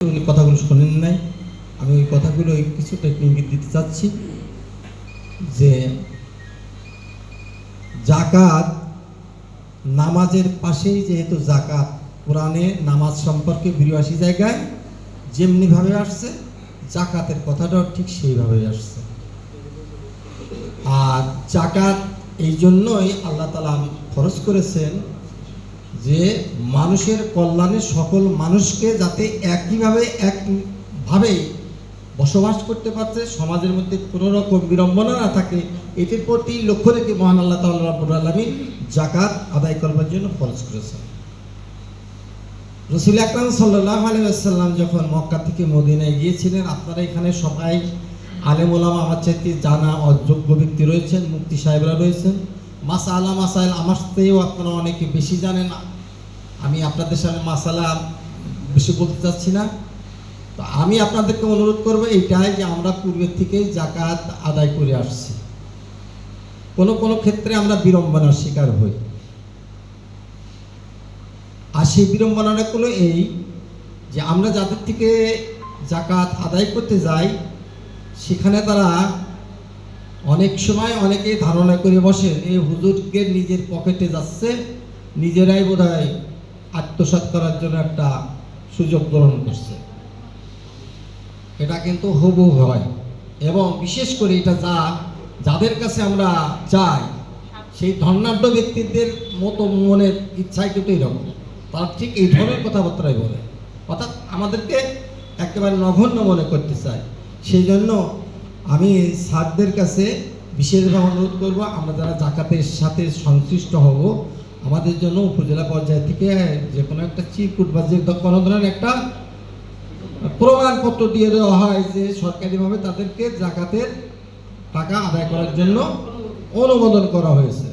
উনি কথাগুলো শোনেন নাই আমি ওই কথাগুলো কিছুটা ইঙ্গিত দিতে চাচ্ছি যে জাকাত নামাজের পাশেই যেহেতু জাকাত কোরআনে নামাজ সম্পর্কে বিরাশি জায়গায় যেমনিভাবে আসছে জাকাতের কথাটাও ঠিক সেইভাবেই আসছে। আর জাকাত এই জন্যই আল্লাহ তালা খরচ করেছেন যে মানুষের কল্যাণে সকল মানুষকে যাতে একইভাবে একভাবে বসবাস করতে পারছে সমাজের মধ্যে কোনো রকম বিড়ম্বনা না থাকে, এটির প্রতি লক্ষ্য রেখে মহান আল্লাহ তাল্লাহ রাবুল আলমী জাকাত আদায় করবার জন্য খরচ করেছেন। রসুল আকরাম সাল্লাহ আলাইসাল্লাম যখন মক্কা থেকে মদিনায় গিয়েছিলেন, আপনারা এখানে সবাই আলেম ওলামা আমার চাইতে জানা অযোগ্য ব্যক্তি রয়েছেন মুক্তি সাহেবরা রয়েছেন। মাসালা, মাসাইল আমার থেকেও আপনারা অনেকে বেশি জানেন। আমি আপনাদের সামনে মাসালা বেশি বলতে চাচ্ছি না। তো আমি আপনাদেরকে অনুরোধ করব এইটাই যে আমরা পূর্বের থেকেই জাকাত আদায় করে আসছি। কোনো কোনো ক্ষেত্রে আমরা বিড়ম্বনার শিকার হই। আর সেই বিড়ম্বনাগুলো এই যে আমরা যাদের থেকে জাকাত আদায় করতে যাই, সেখানে তারা অনেক সময় অনেকেই ধারণা করে বসেন এই হুজুরকে নিজের পকেটে যাচ্ছে, নিজেরাই বোধ হয় আত্মসাৎ করার জন্য একটা সুযোগ গ্রহণ করছে। এটা কিন্তু হবু হয়। এবং বিশেষ করে এটা যা, যাদের কাছে আমরা চাই, সেই ধর্নাঢ্য ব্যক্তিদের মতো মনের ইচ্ছাই কিন্তু এরকম। তারা ঠিক এই ধরনের কথাবার্তাই বলে। অর্থাৎ আমাদেরকে একেবারে নগণ্য মনে করতে চায়। সেই জন্য আমি স্যারদের কাছে বিশেষভাবে অনুরোধ করব, আমরা যারা জাকাতের সাথে সংশ্লিষ্ট হব, আমাদের জন্য উপজেলা পর্যায় থেকে যে কোনো একটা চিরকুট বা যে কোনো ধরনের একটা প্রমাণপত্র দিয়ে দেওয়া হয় যে সরকারিভাবে তাদেরকে জাকাতের টাকা আদায় করার জন্য অনুমোদন করা হয়েছে।